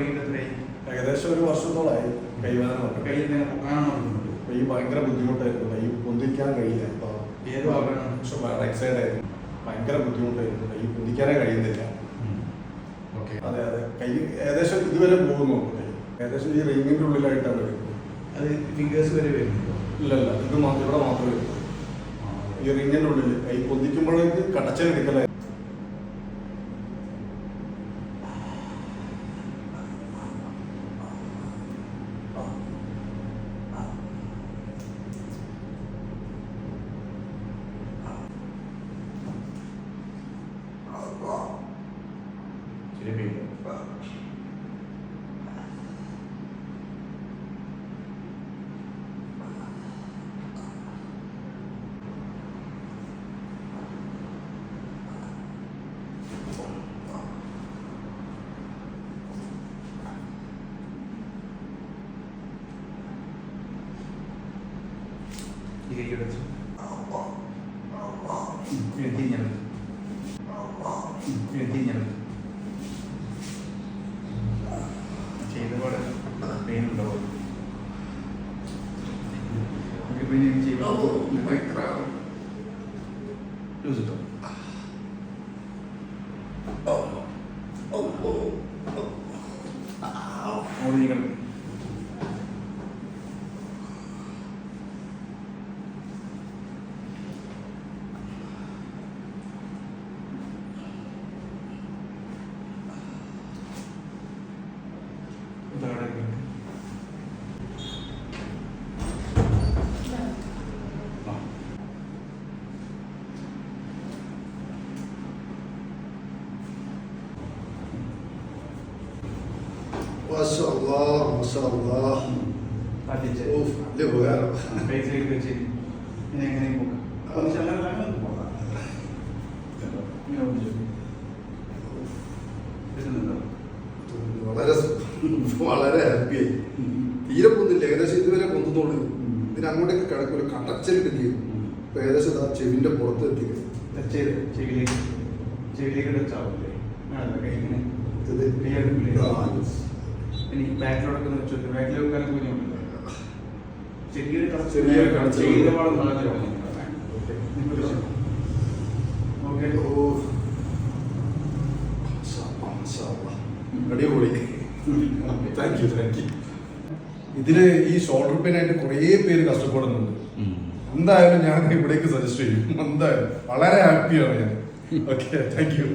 തുടങ്ങിയിട്ട് ഏകദേശം ഒരു വർഷത്തോളായി കൈവേദന കയ്യിൽ നിന്ന് പൊക്കാനാണോ ബുദ്ധിമുട്ട് കൈ ഭയങ്കര ബുദ്ധിമുട്ടായിരുന്നു. കൈ പൊന്തിക്കാൻ കഴിയില്ല. അപ്പോൾ ഏത് ഭാഗമാണ്? റൈറ്റ് സൈഡ് ആയിരുന്നു ഭയങ്കര ബുദ്ധിമുട്ടായിരുന്നു. കൈ പൊന്തിക്കാനേ കഴിയുന്നില്ല. ഓക്കെ. അതെ അതെ. കൈ ഏകദേശം ഇതുവരെ പോകുന്നു ഏകദേശം ഈ റിങ്ങിന്റെ ഉള്ളിലായിട്ടാണ് വരുന്നത്. അത് ഫിംഗേഴ്സ് വരെ വരുന്നുണ്ടോ? ഇല്ല ഇല്ല ഇത് മാത്രം ഇവിടെ മാത്രമേ വരുന്നു ഈ റിങ്ങിന്റെ ഉള്ളിൽ കൈ പൊന്തിക്കുമ്പോഴേക്ക് കടച്ചെടുക്കലായി 이게 이런 소 이렇게 되냐면 이렇게 되냐면 winning team. Oh my god. Lose it. Oh. Oh. Oh. Oh. Ow. What are you gonna? പോകാം ഒന്ന് ചെല്ലാൻ അങ്ങനെ പോകാം ഇങ്ങനെ ഒന്നിച്ചു കിട്ടുന്നുണ്ടോ വളരെ വളരെ ഹാപ്പിയായി തീരെ കൊന്നില്ല ഏകദേശം ഇതുവരെ പൊന്നുന്നുള്ളൂ ഇതിന് അങ്ങോട്ടേക്ക് കിടക്കും. ഒരു കടച്ചൽ കിട്ടിയത് ഏകദേശം ആ ചെവിന്റെ പുറത്ത് എത്തിയത്. ചെവിയിലേക്ക് ചെവിയിലേക്ക് ടച്ച് ആവില്ലേ ബാക്കിലോട്ടൊക്കെ വെച്ചു ബാക്കിൽ വെക്കാൻ കുഞ്ഞുണ്ട് ചെറിയൊരു ചെറിയൊരു വളരെ ഓക്കെ ഓ. അടിപൊളി. താങ്ക് യു താങ്ക് യു ഇതിൽ ഈ ഷോൾഡർ പെയിൻ ആയിട്ട് കുറേ പേര് കഷ്ടപ്പെടുന്നുണ്ട്. എന്തായാലും ഞാൻ ഇവിടേക്ക് സജസ്റ്റ് ചെയ്യും. എന്തായാലും വളരെ ഹാപ്പിയാണ് ഞാൻ. Okay thank you